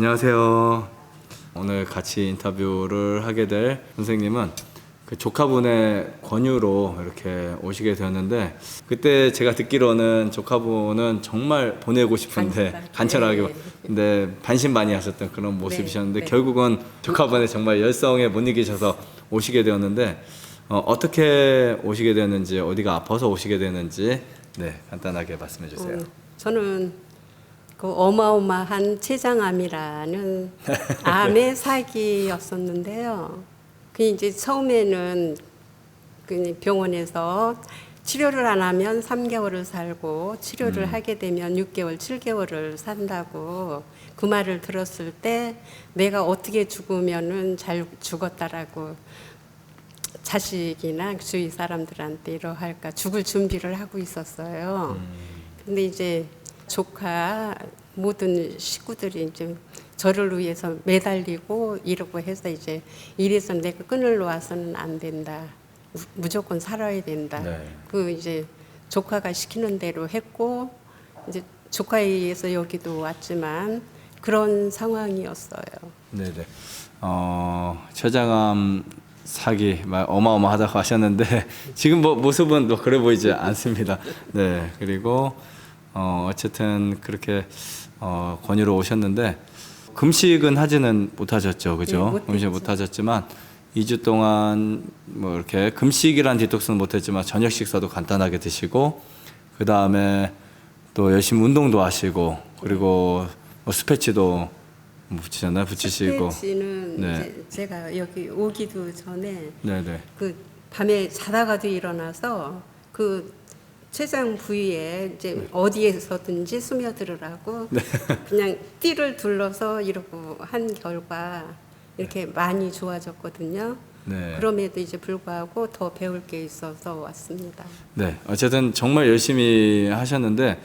안녕하세요. 오늘 같이 인터뷰를 하게 될 선생님은 그 조카분의 권유로 이렇게 오시게 되었는데 그때 제가 듣기로는 조카분은 정말 보내고 싶은데 간절하게. 간절하게 네. 근데 반신반의하셨던 그런 모습이셨는데 네. 결국은 조카분의 정말 열성에 못 이기셔서 오시게 되었는데 어, 떻게 오시게 되었는지 어디가 아파서 오시게 되는지 네 간단하게 말씀해 주세요. 어, 저는 그 어마어마한 췌장암이라는 암의 사기였었는데요. 그 이제 처음에는 그 병원에서 치료를 안 하면 3개월을 살고 치료를 하게 되면 6개월, 7개월을 산다고 그 말을 들었을 때 내가 어떻게 죽으면은 잘 죽었다라고 자식이나 주위 사람들한테 이러할까 죽을 준비를 하고 있었어요. 근데 이제 조카 모든 식구들이 이제 저를 위해서 매달리고 이러고 해서 이제 이래서 내가 끈을 놓아서는 안 된다. 무- 무조건 살아야 된다. 네. 그 이제 조카가 시키는 대로 했고 이제 조카에 의해서 여기도 왔지만 그런 상황이었어요. 네네. 어, 최장암 사기 말 어마어마하다고 하셨는데 지금 뭐 모습은 뭐 그래 보이지 않습니다. 네. 그리고 어, 어쨌든 그렇게 어, 권유로 오셨는데 금식은 하지는 못하셨죠, 그죠? 네. 금식 못하셨지만 2주 동안 뭐 이렇게 금식이란 디톡스는 못했지만 저녁 식사도 간단하게 드시고 그 다음에 또 열심히 운동도 하시고 그리고 뭐 스패치도 뭐 붙이셨나요? 붙이시고 스트레치는 네. 제가 여기 오기도 전에 네네 그 밤에 자다가도 일어나서 그 췌장 부위에 이제 네. 어디에서든지 스며들으라고 그냥 띠를 둘러서 이러고 한 결과 이렇게 많이 좋아졌거든요. 네. 그럼에도 이제 불구하고 더 배울 게 있어서 왔습니다. 네 어쨌든 정말 열심히 하셨는데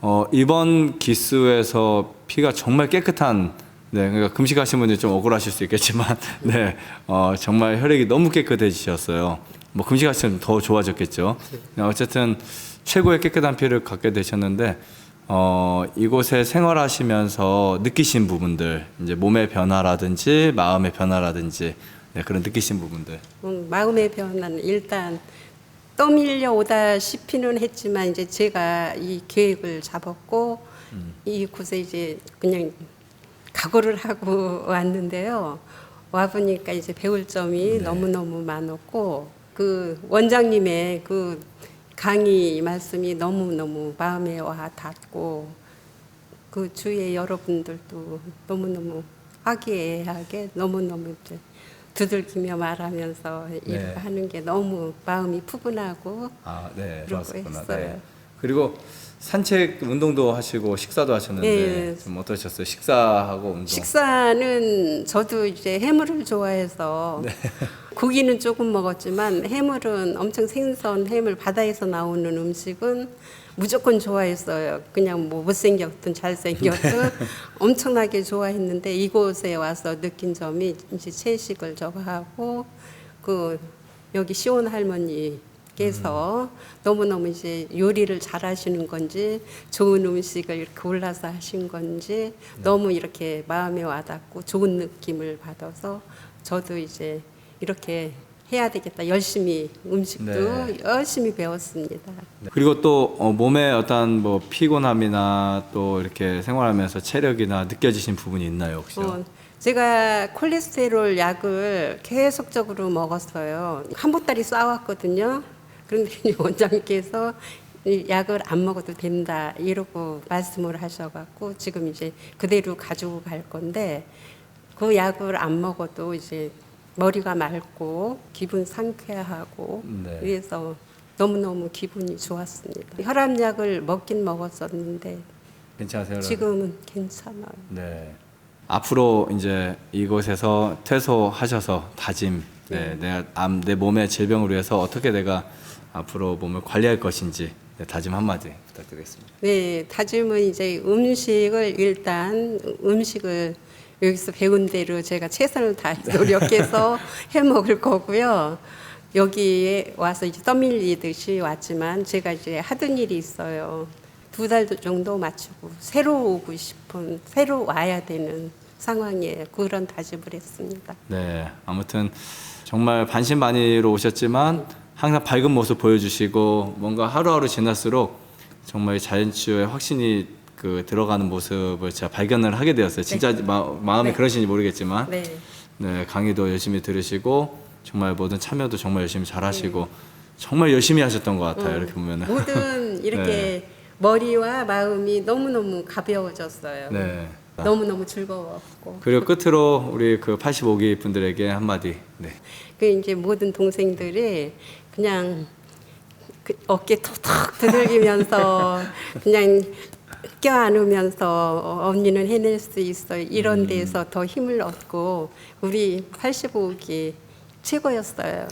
어, 이번 기수에서 피가 정말 깨끗한 네 그러니까 금식하신 분이 좀 억울하실 수 있겠지만 네 어, 정말 혈액이 너무 깨끗해지셨어요. 뭐 금식하시면 더 좋아졌겠죠. 네, 어쨌든 최고의 깨끗한 피를 갖게 되셨는데 어, 이곳에 생활하시면서 느끼신 부분들 이제 몸의 변화라든지 마음의 변화라든지 네, 그런 느끼신 부분들. 음, 마음의 변화는 일단 떠밀려 오다시피는 했지만 이제 제가 이 계획을 잡았고 이 곳에 이제 그냥 각오를 하고 왔는데요. 와 보니까 이제 배울 점이 너무 너무 많았고 그 원장님의 그 강의 말씀이 너무 너무 마음에 와 닿고 그 주위의 여러분들도 너무 너무 화기애애하게 너무 너무 이제 두들기며 말하면서 네. 하는 게 너무 마음이 푸근하고 아, 네, 좋았었구나. 네. 그리고 산책 운동도 하시고 식사도 하셨는데 네. 좀 어떠셨어요? 식사하고 운동. 식사는 저도 이제 해물을 좋아해서 네. 고기는 조금 먹었지만 해물은 엄청 생선 해물 바다에서 나오는 음식은 무조건 좋아했어요. 그냥 뭐 못생겼든 잘생겼든 엄청나게 좋아했는데 이곳에 와서 느낀 점이 이제 채식을 저거 하고 그 여기 시온 할머니 께서 너무너무 이제 요리를 잘 하시는 건지 좋은 음식을 이렇게 골라서 하신 건지 너무 이렇게 마음에 와닿고 좋은 느낌을 받아서 저도 이제 이렇게 해야 되겠다 열심히 음식도 네. 열심히 배웠습니다. 네. 그리고 또 어, 몸에 어떤 뭐 피곤함이나 또 이렇게 생활하면서 체력이나 느껴지신 부분이 있나요, 혹시? 어, 제가 콜레스테롤 약을 계속적으로 먹었어요. 한 보따리 싸왔거든요. 그런데 이 원장님께서 이 약을 안 먹어도 된다 이러고 말씀을 하셔갖고 지금 이제 그대로 가지고 갈 건데 그 약을 안 먹어도 이제 머리가 맑고 기분 상쾌하고 네. 그래서 너무너무 기분이 좋았습니다. 혈압약을 먹긴 먹었었는데 괜찮으세요? 지금은 괜찮아요. 네. 앞으로 이제 이곳에서 퇴소하셔서 다짐, 네, 내, 암, 내 몸의 질병을 위해서 어떻게 내가 앞으로 몸을 관리할 것인지 네, 다짐 한마디 부탁드리겠습니다. 네, 다짐은 이제 음식을 일단 음식을 여기서 배운 대로 제가 최선을 다해 노력해서 해 먹을 거고요. 여기에 와서 이제 떠밀리듯이 왔지만 제가 이제 하던 일이 있어요. 두 달 정도 맞추고 새로 오고 싶은 새로 와야 되는 상황에 그런 다짐을 했습니다. 네, 아무튼 정말 반신반의로 오셨지만 항상 밝은 모습 보여주시고 뭔가 하루하루 지날수록 정말 이 자연치유에 확신이 그 들어가는 모습을 제가 발견을 하게 되었어요. 진짜 마, 마음이 네. 그러신지 모르겠지만 네. 네, 강의도 열심히 들으시고 정말 모든 참여도 정말 열심히 잘하시고 정말 열심히 하셨던 것 같아요. 이렇게 보면은. 모든 이렇게 머리와 마음이 너무 너무 가벼워졌어요. 네. 너무 너무 즐거웠고. 그리고 끝으로 우리 그 85기 분들에게 한마디. 네. 그 이제 모든 동생들이 그냥 그 어깨 톡톡 두들기면서 그냥 껴안으면서 어, 언니는 해낼 수 있어 이런 데에서 더 힘을 얻고 우리 85기 최고였어요.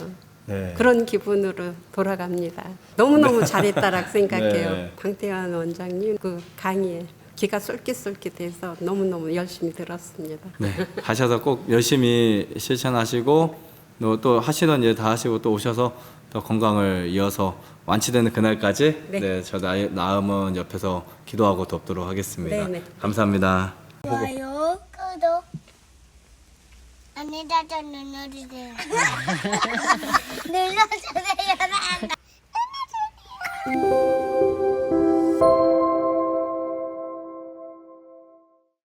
네. 그런 기분으로 돌아갑니다. 너무너무 잘했다라고 생각해요. 네. 방태환 원장님 그 강의에 귀가 쏠깃쏠깃해서 너무너무 열심히 들었습니다. 네, 가셔서 꼭 열심히 실천하시고 또, 또 하시던 일 다 하시고 또 오셔서 더 건강을 이어서 완치되는 그날까지 네. 네, 저 나, 나음은 옆에서 기도하고 돕도록 하겠습니다. 네, 네. 감사합니다. 좋아요, 구독, 설정 눌러주세요. 눌러주세요.